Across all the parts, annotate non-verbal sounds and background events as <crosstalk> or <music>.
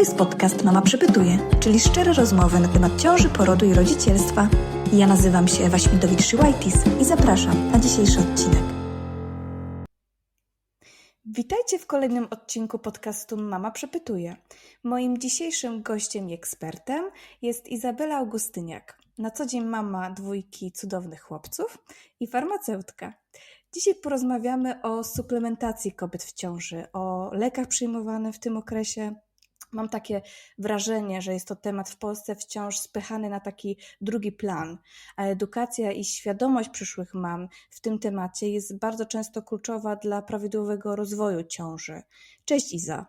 jest podcast Mama Przepytuje, czyli szczere rozmowy na temat ciąży, porodu i rodzicielstwa. Ja nazywam się Ewa Śmidowicz-Szyłajtis i zapraszam na dzisiejszy odcinek. Witajcie w kolejnym odcinku podcastu Mama Przepytuje. Moim dzisiejszym gościem i ekspertem jest Izabela Augustyniak. Na co dzień mama dwójki cudownych chłopców i farmaceutka. Dzisiaj porozmawiamy o suplementacji kobiet w ciąży, o lekach przyjmowanych w tym okresie. Mam takie wrażenie, że jest to temat w Polsce wciąż spychany na taki drugi plan, a edukacja i świadomość przyszłych mam w tym temacie jest bardzo często kluczowa dla prawidłowego rozwoju ciąży. Cześć Iza.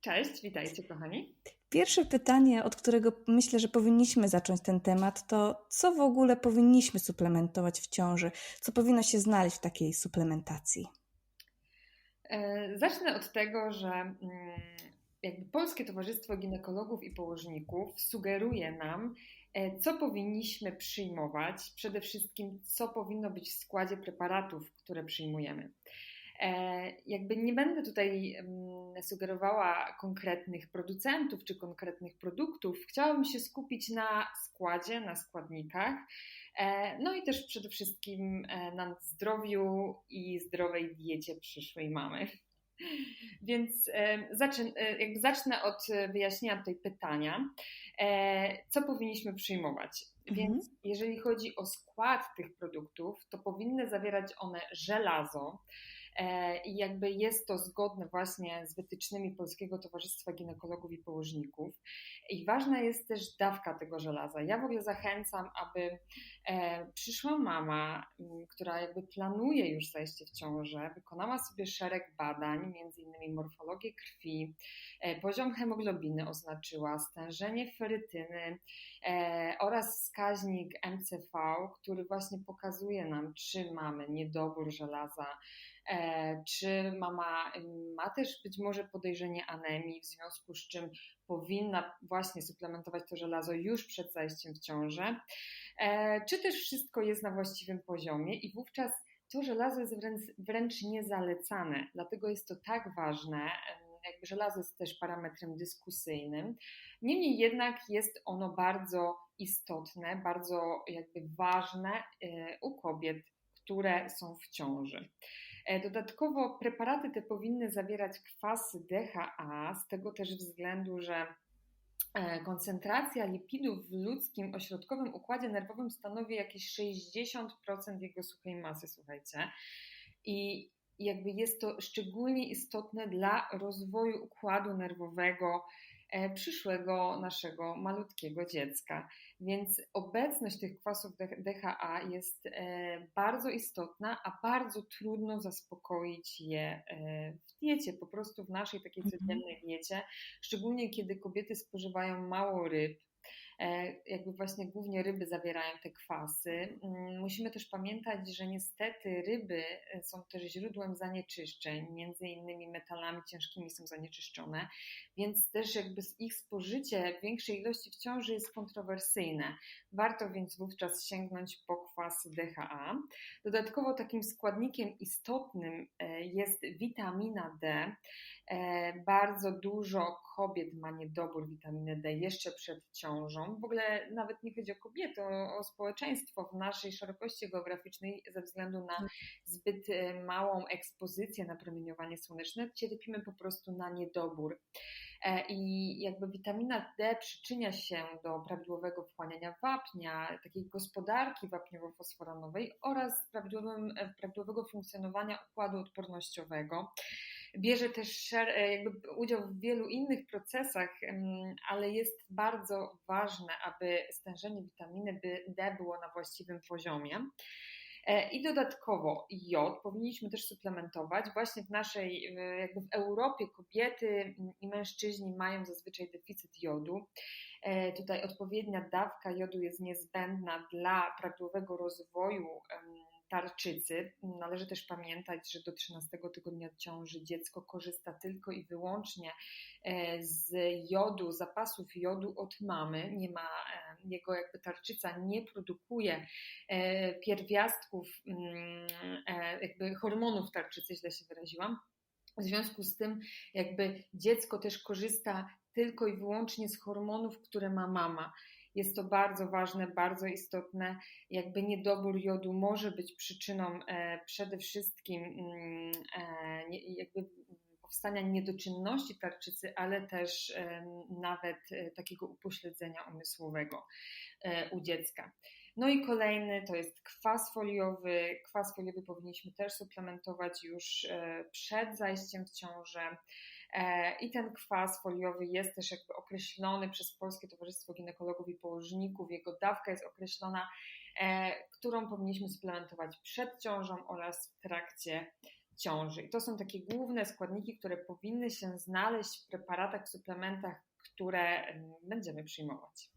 Cześć, witajcie kochani. Pierwsze pytanie, od którego myślę, że powinniśmy zacząć ten temat, to co w ogóle powinniśmy suplementować w ciąży? Co powinno się znaleźć w takiej suplementacji? E, zacznę od tego, że mm, jakby Polskie Towarzystwo Ginekologów i Położników sugeruje nam, e, co powinniśmy przyjmować, przede wszystkim co powinno być w składzie preparatów, które przyjmujemy. E, jakby nie będę tutaj sugerowała konkretnych producentów czy konkretnych produktów. Chciałabym się skupić na składzie, na składnikach. E, no i też przede wszystkim na zdrowiu i zdrowej diecie przyszłej mamy. <laughs> Więc zacznę, jakby zacznę od wyjaśnienia tutaj pytania, co powinniśmy przyjmować. Mhm. Więc jeżeli chodzi o skład tych produktów, to powinny zawierać one żelazo, E, i jakby jest to zgodne właśnie z wytycznymi Polskiego Towarzystwa Ginekologów i Położników. I ważna jest też dawka tego żelaza. Ja w ogóle zachęcam, aby e, przyszła mama, która jakby planuje już zajście w ciążę, wykonała sobie szereg badań, między innymi morfologię krwi, e, poziom hemoglobiny oznaczyła, stężenie ferytyny oraz wskaźnik MCV, który właśnie pokazuje nam, czy mamy niedobór żelaza, E, czy mama ma też być może podejrzenie anemii, w związku z czym powinna właśnie suplementować to żelazo już przed zajściem w ciążę, e, czy też wszystko jest na właściwym poziomie i wówczas to żelazo jest wręcz, wręcz niezalecane, dlatego jest to tak ważne. Jakby żelazo jest też parametrem dyskusyjnym. Niemniej jednak jest ono bardzo istotne, bardzo jakby ważne e, u kobiet, które są w ciąży. E, dodatkowo preparaty te powinny zawierać kwasy DHA, z tego też względu, że e, koncentracja lipidów w ludzkim ośrodkowym układzie nerwowym stanowi jakieś 60% jego suchej masy, słuchajcie. I jakby jest to szczególnie istotne dla rozwoju układu nerwowego przyszłego naszego malutkiego dziecka. Więc obecność tych kwasów DHA jest e, bardzo istotna, a bardzo trudno zaspokoić je e, w diecie, po prostu w naszej takiej mhm. codziennej diecie, szczególnie kiedy kobiety spożywają mało ryb, E, jakby właśnie głównie ryby zawierają te kwasy. Mm, musimy też pamiętać, że niestety ryby e, są też źródłem zanieczyszczeń, między innymi metalami ciężkimi są zanieczyszczone, więc też jakby ich spożycie w większej ilości w ciąży jest kontrowersyjne. Warto więc wówczas sięgnąć po kwasy DHA. Dodatkowo takim składnikiem istotnym e, jest witamina D. Bardzo dużo kobiet ma niedobór witaminy D jeszcze przed ciążą. W ogóle nawet nie chodzi o kobiety, o, o społeczeństwo w naszej szerokości geograficznej ze względu na mhm. zbyt e, małą ekspozycję na promieniowanie słoneczne, cierpimy po prostu na niedobór. E, I jakby witamina D przyczynia się do prawidłowego wchłaniania wapnia, takiej gospodarki wapniowo-fosforanowej oraz e, prawidłowego funkcjonowania układu odpornościowego. Bierze też e, udział w wielu innych procesach, ale jest bardzo ważne, aby stężenie witaminy D było na właściwym poziomie. E, I dodatkowo jod powinniśmy też suplementować. Właśnie w naszej, jakby w Europie kobiety i mężczyźni mają zazwyczaj deficyt jodu. E, tutaj odpowiednia dawka jodu jest niezbędna dla prawidłowego rozwoju tarczycy. Należy też pamiętać, że do 13 tygodnia ciąży dziecko korzysta tylko i wyłącznie e, z jodu, zapasów jodu od mamy. Nie ma e, jego jakby tarczyca nie produkuje e, pierwiastków, mm, jakby hormonów tarczycy, źle się wyraziłam W związku z tym, jakby dziecko też korzysta tylko i wyłącznie z hormonów, które ma mama. Jest to bardzo ważne, bardzo istotne. Jakby niedobór jodu może być przyczyną e, przede wszystkim mm, e, jakby powstania niedoczynności tarczycy, ale też e, nawet takiego upośledzenia umysłowego u dziecka. No i kolejny to jest kwas foliowy. Kwas foliowy powinniśmy też suplementować już przed zajściem w ciążę. I ten kwas foliowy jest też jakby określony przez Polskie Towarzystwo Ginekologów i Położników. Jego dawka jest określona, którą powinniśmy suplementować przed ciążą oraz w trakcie ciąży. I to są takie główne składniki, które powinny się znaleźć w preparatach, w suplementach, które będziemy przyjmować.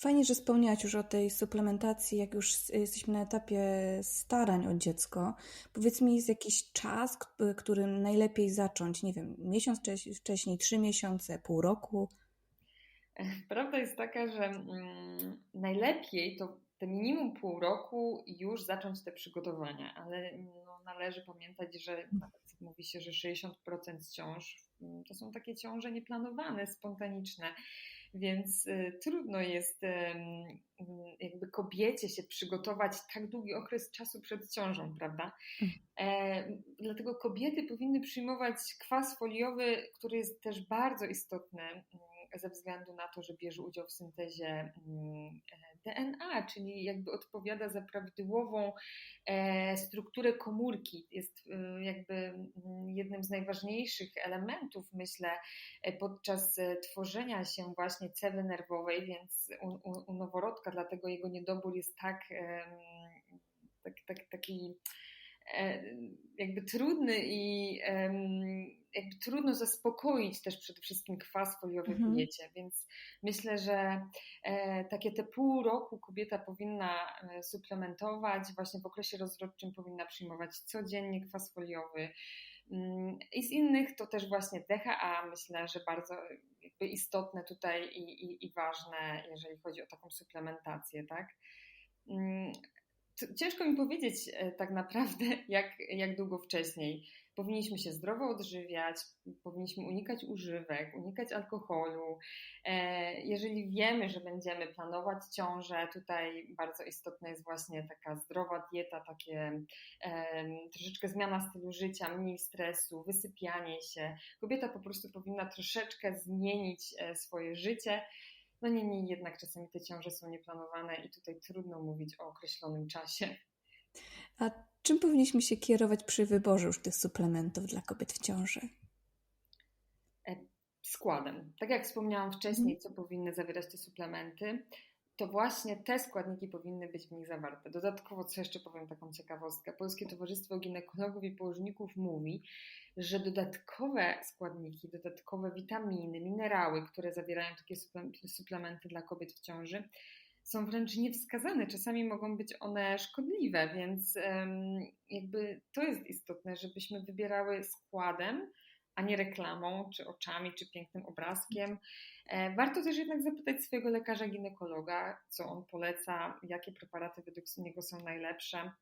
Fajnie, że wspomniałaś już o tej suplementacji, jak już jesteśmy na etapie starań o dziecko. Powiedz mi, jest jakiś czas, którym najlepiej zacząć? Nie wiem, miesiąc wcześniej, trzy miesiące, pół roku? Prawda jest taka, że mm, najlepiej to te minimum pół roku już zacząć te przygotowania, ale no, należy pamiętać, że nawet mówi się, że 60% ciąż mm, to są takie ciąże nieplanowane, spontaniczne. Więc y, trudno jest y, jakby kobiecie się przygotować tak długi okres czasu przed ciążą, prawda? Mhm. E, dlatego kobiety powinny przyjmować kwas foliowy, który jest też bardzo istotny mm, ze względu na to, że bierze udział w syntezie mm, DNA, czyli jakby odpowiada za prawidłową e, strukturę komórki. Jest e, jakby mm, jednym z najważniejszych elementów, myślę, e, podczas tworzenia się właśnie cewy nerwowej, więc u, u, u noworodka, dlatego jego niedobór jest tak, tak, tak taki jakby trudny i jakby trudno zaspokoić też przede wszystkim kwas foliowy mhm. kobiecie, więc myślę, że e, takie te pół roku kobieta powinna e, suplementować, właśnie w okresie rozrodczym powinna przyjmować codziennie kwas foliowy. Mm, I z innych to też właśnie DHA, myślę, że bardzo jakby istotne tutaj i, i, i ważne, jeżeli chodzi o taką suplementację, tak? Ciężko mi powiedzieć e, tak naprawdę, <laughs> jak, jak długo wcześniej. Powinniśmy się zdrowo odżywiać, powinniśmy unikać używek, unikać alkoholu. E, jeżeli wiemy, że będziemy planować ciążę, tutaj bardzo istotna jest właśnie taka zdrowa dieta, takie troszeczkę zmiana stylu życia, mniej stresu, wysypianie się. Kobieta po prostu powinna troszeczkę zmienić e, swoje życie no niemniej jednak czasami te ciąże są nieplanowane i tutaj trudno mówić o określonym czasie. A czym powinniśmy się kierować przy wyborze już tych suplementów dla kobiet w ciąży? E, składem. Tak jak wspomniałam wcześniej, co powinny zawierać te suplementy, to właśnie te składniki powinny być w nich zawarte. Dodatkowo, co jeszcze powiem taką ciekawostkę, Polskie Towarzystwo Ginekologów i Położników mówi, że dodatkowe składniki, dodatkowe witaminy, minerały, które zawierają takie suplementy dla kobiet w ciąży, są wręcz niewskazane. Czasami mogą być one szkodliwe, więc jakby to jest istotne, żebyśmy wybierały składem, a nie reklamą, czy oczami, czy pięknym obrazkiem. E, warto też jednak zapytać swojego lekarza ginekologa, co on poleca, jakie preparaty według niego są najlepsze.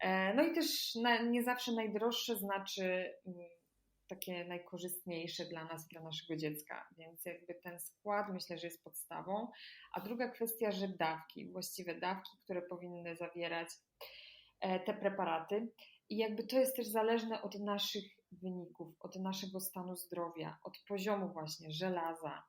E, no i też nie zawsze najdroższe znaczy mm, takie najkorzystniejsze dla nas, dla naszego dziecka, więc jakby ten skład myślę, że jest podstawą. A druga kwestia, że dawki, właściwe dawki, które powinny zawierać e, te preparaty. I jakby to jest też zależne od naszych wyników, od naszego stanu zdrowia, od poziomu właśnie żelaza,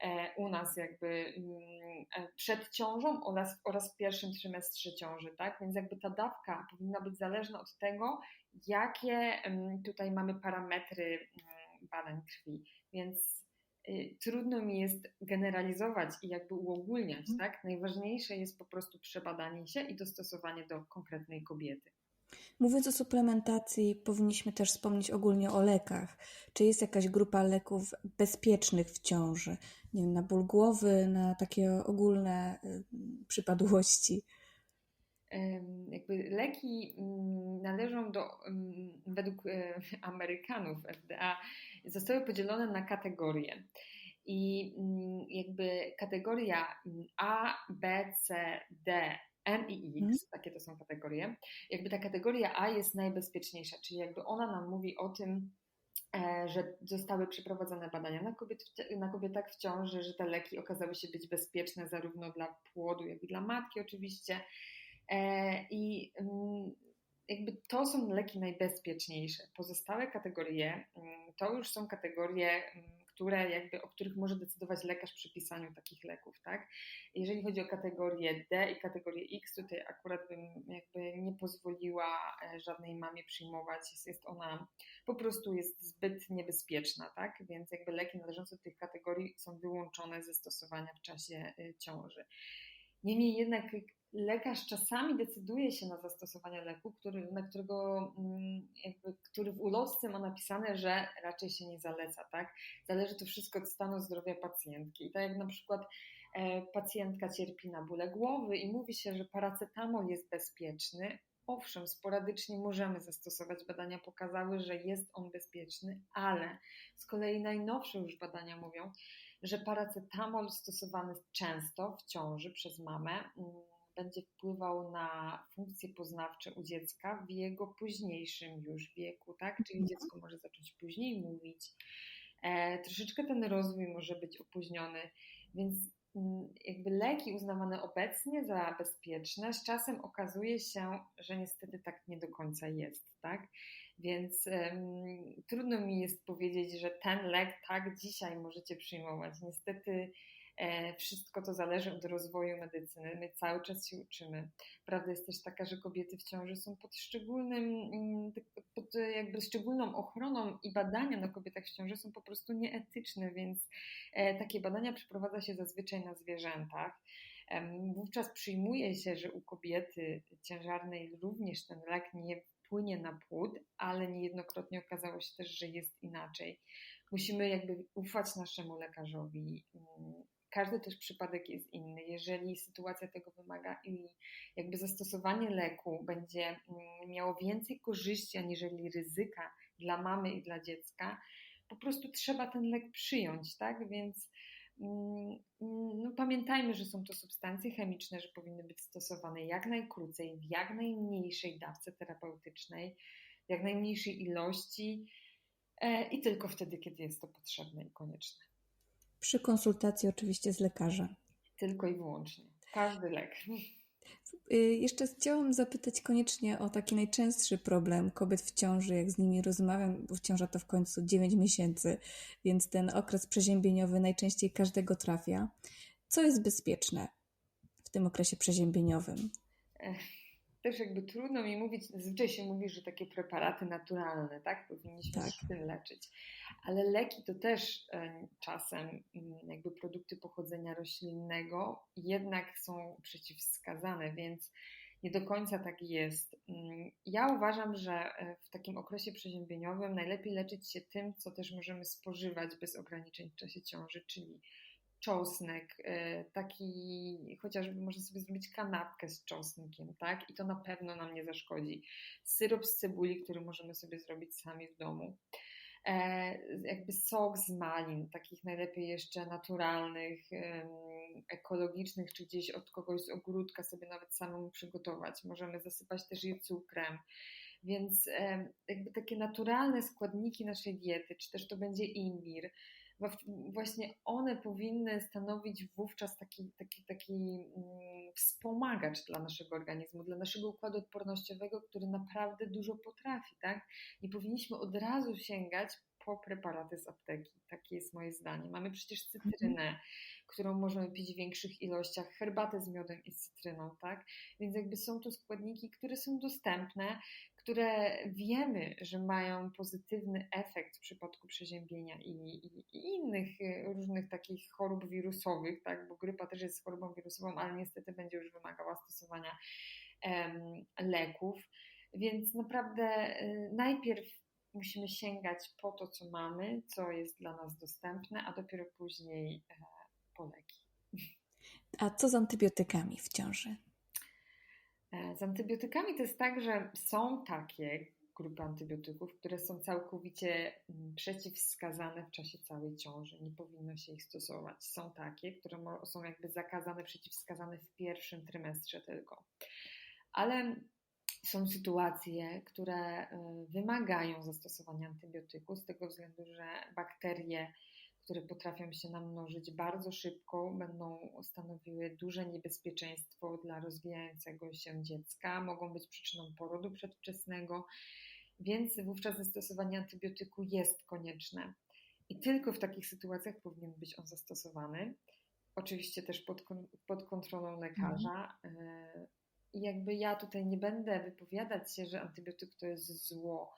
E, u nas jakby mm, e, przed ciążą oraz, oraz w pierwszym trymestrze ciąży, tak? Więc jakby ta dawka powinna być zależna od tego, jakie tutaj mamy parametry mm, badań krwi. Więc y, trudno mi jest generalizować i jakby uogólniać, mhm. tak? Najważniejsze jest po prostu przebadanie się i dostosowanie do konkretnej kobiety. Mówiąc o suplementacji, powinniśmy też wspomnieć ogólnie o lekach. Czy jest jakaś grupa leków bezpiecznych w ciąży? Nie wiem, na ból głowy, na takie ogólne y, przypadłości? Jakby leki mm, należą do, mm, według e, Amerykanów FDA, zostały podzielone na kategorie. I mm, jakby kategoria A, B, C, D M i X, mm. takie to są kategorie. Jakby ta kategoria A jest najbezpieczniejsza, czyli jakby ona nam mówi o tym, e, że zostały przeprowadzone badania na, kobiet, na kobietach w ciąży, że te leki okazały się być bezpieczne zarówno dla płodu, jak i dla matki oczywiście. E, I mm, jakby to są leki najbezpieczniejsze. Pozostałe kategorie mm, to już są kategorie mm, które jakby, o których może decydować lekarz przy pisaniu takich leków, tak? Jeżeli chodzi o kategorię D i kategorię X, tutaj akurat bym jakby nie pozwoliła e, żadnej mamie przyjmować, jest, ona po prostu jest zbyt niebezpieczna, tak? Więc jakby leki należące do tych kategorii są wyłączone ze stosowania w czasie e, ciąży. Niemniej jednak lekarz czasami decyduje się na zastosowanie leku, który, na którego, mm, jakby, który w ulotce ma napisane, że raczej się nie zaleca, tak? Zależy to wszystko od stanu zdrowia pacjentki. I tak jak na przykład e, pacjentka cierpi na bóle głowy i mówi się, że paracetamol jest bezpieczny, Owszem, sporadycznie możemy zastosować. Badania pokazały, że jest on bezpieczny, ale z kolei najnowsze już badania mówią, że paracetamol stosowany często w ciąży przez mamę mm, będzie wpływał na funkcje poznawcze u dziecka w jego późniejszym już wieku, tak? Czyli mhm. dziecko może zacząć później mówić. E, troszeczkę ten rozwój może być opóźniony, więc mm, jakby leki uznawane obecnie za bezpieczne, z czasem okazuje się, że niestety tak nie do końca jest, tak? Więc um, trudno mi jest powiedzieć, że ten lek tak dzisiaj możecie przyjmować. Niestety wszystko to zależy od rozwoju medycyny. My cały czas się uczymy. Prawda jest też taka, że kobiety w ciąży są pod szczególnym, mm, pod jakby szczególną ochroną i badania na kobietach w ciąży są po prostu nieetyczne, więc e, takie badania przeprowadza się zazwyczaj na zwierzętach. Wówczas przyjmuje się, że u kobiety ciężarnej również ten lek nie płynie na płód, ale niejednokrotnie okazało się też, że jest inaczej. Musimy jakby ufać naszemu lekarzowi, mm, każdy też przypadek jest inny. Jeżeli sytuacja tego wymaga i jakby zastosowanie leku będzie mm, miało więcej korzyści aniżeli ryzyka dla mamy i dla dziecka, po prostu trzeba ten lek przyjąć, tak? Więc mm, no, pamiętajmy, że są to substancje chemiczne, że powinny być stosowane jak najkrócej, w jak najmniejszej dawce terapeutycznej, w jak najmniejszej ilości e, i tylko wtedy, kiedy jest to potrzebne i konieczne. Przy konsultacji oczywiście z lekarzem. Tylko i wyłącznie. Każdy lek. Y, jeszcze chciałam zapytać koniecznie o taki najczęstszy problem kobiet w ciąży, jak z nimi rozmawiam, bo ciąża to w końcu 9 miesięcy, więc ten okres przeziębieniowy najczęściej każdego trafia. Co jest bezpieczne w tym okresie przeziębieniowym? Też jakby trudno mi mówić, zazwyczaj się mówi, że takie preparaty naturalne, tak, powinniśmy tak. się tym leczyć, ale leki to też e, czasem mm, jakby produkty pochodzenia roślinnego jednak są przeciwwskazane, więc nie do końca tak jest. Mm, ja uważam, że e, w takim okresie przeziębieniowym najlepiej leczyć się tym, co też możemy spożywać bez ograniczeń w czasie ciąży, czyli czosnek, e, taki chociażby można sobie zrobić kanapkę z czosnkiem, tak? I to na pewno nam nie zaszkodzi. Syrop z cebuli, który możemy sobie zrobić sami w domu. E, jakby sok z malin, takich najlepiej jeszcze naturalnych, ekologicznych, czy gdzieś od kogoś z ogródka sobie nawet samemu przygotować. Możemy zasypać też je cukrem. Więc jakby takie naturalne składniki naszej diety, czy też to będzie imbir, właśnie one powinny stanowić wówczas taki, taki, taki mm, wspomagacz dla naszego organizmu, dla naszego układu odpornościowego, który naprawdę dużo potrafi, tak? Nie powinniśmy od razu sięgać po preparaty z apteki. Takie jest moje zdanie. Mamy przecież cytrynę, mhm. którą możemy pić w większych ilościach, herbatę z miodem i z cytryną, tak? Więc jakby są to składniki, które są dostępne, które wiemy, że mają pozytywny efekt w przypadku przeziębienia i, i, i, innych y, różnych takich chorób wirusowych, tak, bo grypa też jest chorobą wirusową, ale niestety będzie już wymagała stosowania um, leków. Więc naprawdę y, najpierw musimy sięgać po to, co mamy, co jest dla nas dostępne, a dopiero później e, po leki. A co z antybiotykami w ciąży? E, z antybiotykami to jest tak, że są takie grupy antybiotyków, które są całkowicie mm, przeciwwskazane w czasie całej ciąży. Nie powinno się ich stosować. Są takie, które są jakby zakazane, przeciwwskazane w pierwszym trymestrze tylko. Ale są sytuacje, które y, wymagają zastosowania antybiotyku z tego względu, że bakterie, które potrafią się namnożyć bardzo szybko, będą stanowiły duże niebezpieczeństwo dla rozwijającego się dziecka, mogą być przyczyną porodu przedwczesnego, więc wówczas zastosowanie antybiotyku jest konieczne. I tylko w takich sytuacjach powinien być on zastosowany. Oczywiście też pod, pod kontrolą lekarza. Mhm. I jakby ja tutaj nie będę wypowiadać się, że antybiotyk to jest zło.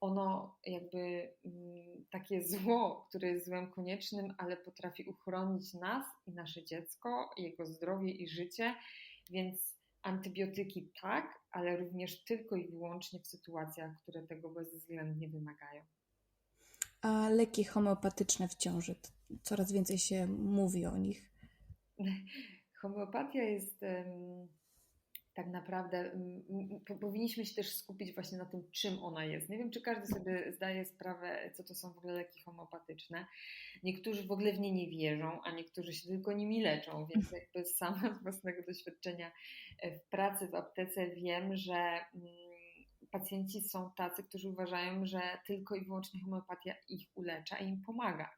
Ono jakby mm, takie zło, które jest złem koniecznym, ale potrafi uchronić nas i nasze dziecko, jego zdrowie i życie, więc antybiotyki tak, ale również tylko i wyłącznie w sytuacjach, które tego bezwzględnie wymagają. A leki homeopatyczne w ciąży, coraz więcej się mówi o nich. <laughs> Homeopatia jest tak naprawdę powinniśmy się też skupić właśnie na tym, czym ona jest. Nie wiem, czy każdy sobie zdaje sprawę, co to są w ogóle leki homeopatyczne. Niektórzy w ogóle w nie nie wierzą, a niektórzy się tylko nimi leczą, więc jakby sama z <laughs> własnego doświadczenia e, w pracy w aptece wiem, że mm, pacjenci są tacy, którzy uważają, że tylko i wyłącznie homeopatia ich ulecza i im pomaga.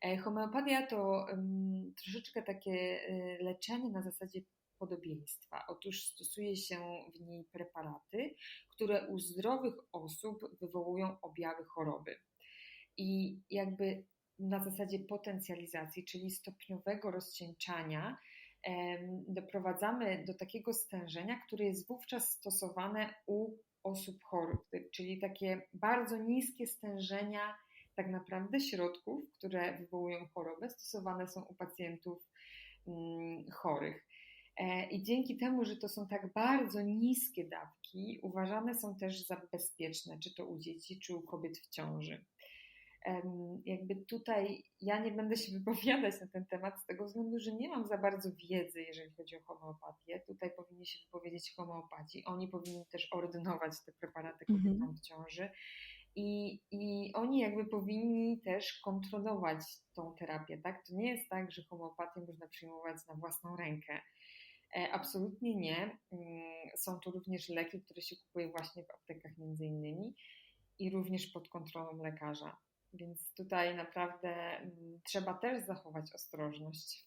E, homeopatia to um, troszeczkę takie e, leczenie na zasadzie podobieństwa. Otóż stosuje się w niej preparaty, które u zdrowych osób wywołują objawy choroby. I jakby na zasadzie potencjalizacji, czyli stopniowego rozcieńczania, doprowadzamy do takiego stężenia, które jest wówczas stosowane u osób chorych, czyli takie bardzo niskie stężenia tak naprawdę środków, które wywołują chorobę, stosowane są u pacjentów mm, chorych. E, I dzięki temu, że to są tak bardzo niskie dawki, uważane są też za bezpieczne, czy to u dzieci, czy u kobiet w ciąży. Jakby tutaj ja nie będę się <laughs> wypowiadać na ten temat z tego względu, że nie mam za bardzo wiedzy, jeżeli chodzi o homeopatię. Tutaj powinni się wypowiedzieć homeopaci. Oni powinni też ordynować te preparaty kobietom mhm. w ciąży. I, I oni jakby powinni też kontrolować tą terapię, tak? To nie jest tak, że homeopatię można przyjmować na własną rękę. E, absolutnie nie. Mm, są to również leki, które się kupuje właśnie w aptekach między innymi i również pod kontrolą lekarza. Więc tutaj naprawdę mm, trzeba też zachować ostrożność.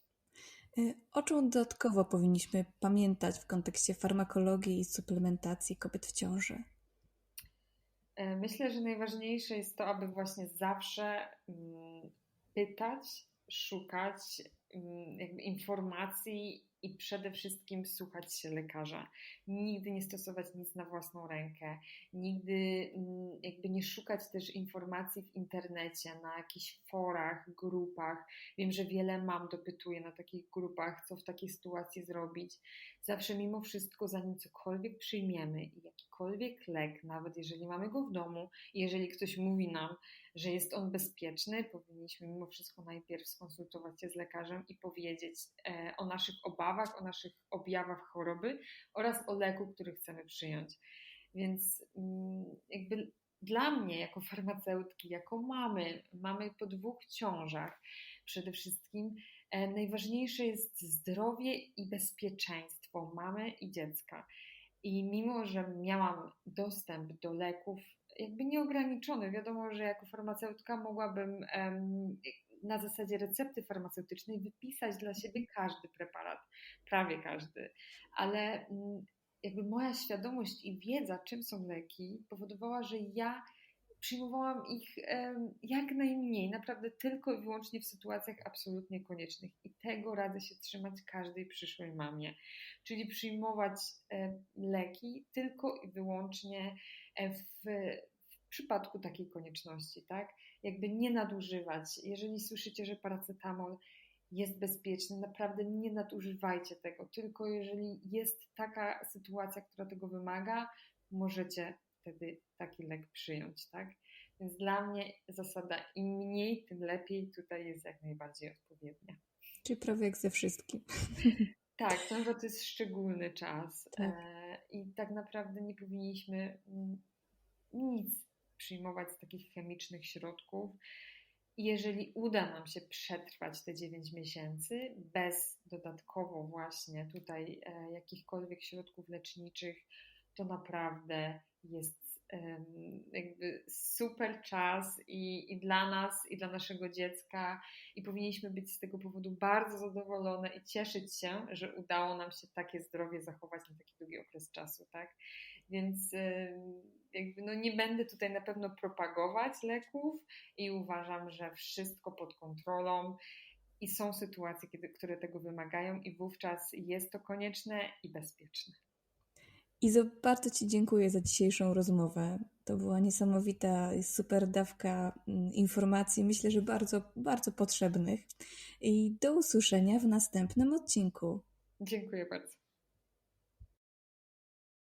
E, o czym dodatkowo powinniśmy pamiętać w kontekście farmakologii i suplementacji kobiet w ciąży? E, myślę, że najważniejsze jest to, aby właśnie zawsze mm, pytać, szukać informacji i przede wszystkim słuchać się lekarza. Nigdy nie stosować nic na własną rękę, nigdy mm, jakby nie szukać też informacji w internecie, na jakichś forach, grupach. Wiem, że wiele mam dopytuje na takich grupach, co w takiej sytuacji zrobić. Zawsze mimo wszystko, zanim cokolwiek przyjmiemy i jakikolwiek lek, nawet jeżeli mamy go w domu, jeżeli ktoś mówi nam, że jest on bezpieczny, powinniśmy mimo wszystko najpierw skonsultować się z lekarzem i powiedzieć e, o naszych obawach, o naszych objawach choroby oraz o leku, który chcemy przyjąć. Więc mm, jakby dla mnie, jako farmaceutki, jako mamy, mamy po dwóch ciążach, przede wszystkim e, najważniejsze jest zdrowie i bezpieczeństwo mamy i dziecka. I mimo, że miałam dostęp do leków jakby nieograniczony. Wiadomo, że jako farmaceutka mogłabym na zasadzie recepty farmaceutycznej wypisać dla siebie każdy preparat, prawie każdy, ale mm, jakby moja świadomość i wiedza, czym są leki, powodowała, że ja przyjmowałam ich jak najmniej, naprawdę tylko i wyłącznie w sytuacjach absolutnie koniecznych. I tego radzę się trzymać każdej przyszłej mamie. Czyli przyjmować leki tylko i wyłącznie e, w, w przypadku takiej konieczności, tak? Jakby nie nadużywać. Jeżeli słyszycie, że paracetamol jest bezpieczny, naprawdę nie nadużywajcie tego. Tylko jeżeli jest taka sytuacja, która tego wymaga, możecie wtedy taki lek przyjąć, tak? Więc dla mnie zasada im mniej, tym lepiej tutaj jest jak najbardziej odpowiednia. Czyli prawie jak ze wszystkim. <laughs> Tak, to, to jest szczególny czas tak. E, i tak naprawdę nie powinniśmy mm, nic przyjmować z takich chemicznych środków. Jeżeli uda nam się przetrwać te 9 miesięcy bez dodatkowo właśnie tutaj e, jakichkolwiek środków leczniczych, to naprawdę jest jakby super czas i, i dla nas, i dla naszego dziecka, i powinniśmy być z tego powodu bardzo zadowolone i cieszyć się, że udało nam się takie zdrowie zachować na taki długi okres czasu, tak? Więc jakby no nie będę tutaj na pewno propagować leków i uważam, że wszystko pod kontrolą. I są sytuacje, kiedy, które tego wymagają, i wówczas jest to konieczne i bezpieczne. Izo, bardzo Ci dziękuję za dzisiejszą rozmowę. To była niesamowita, super dawka mm, informacji, myślę, że bardzo, bardzo potrzebnych. I do usłyszenia w następnym odcinku. Dziękuję bardzo.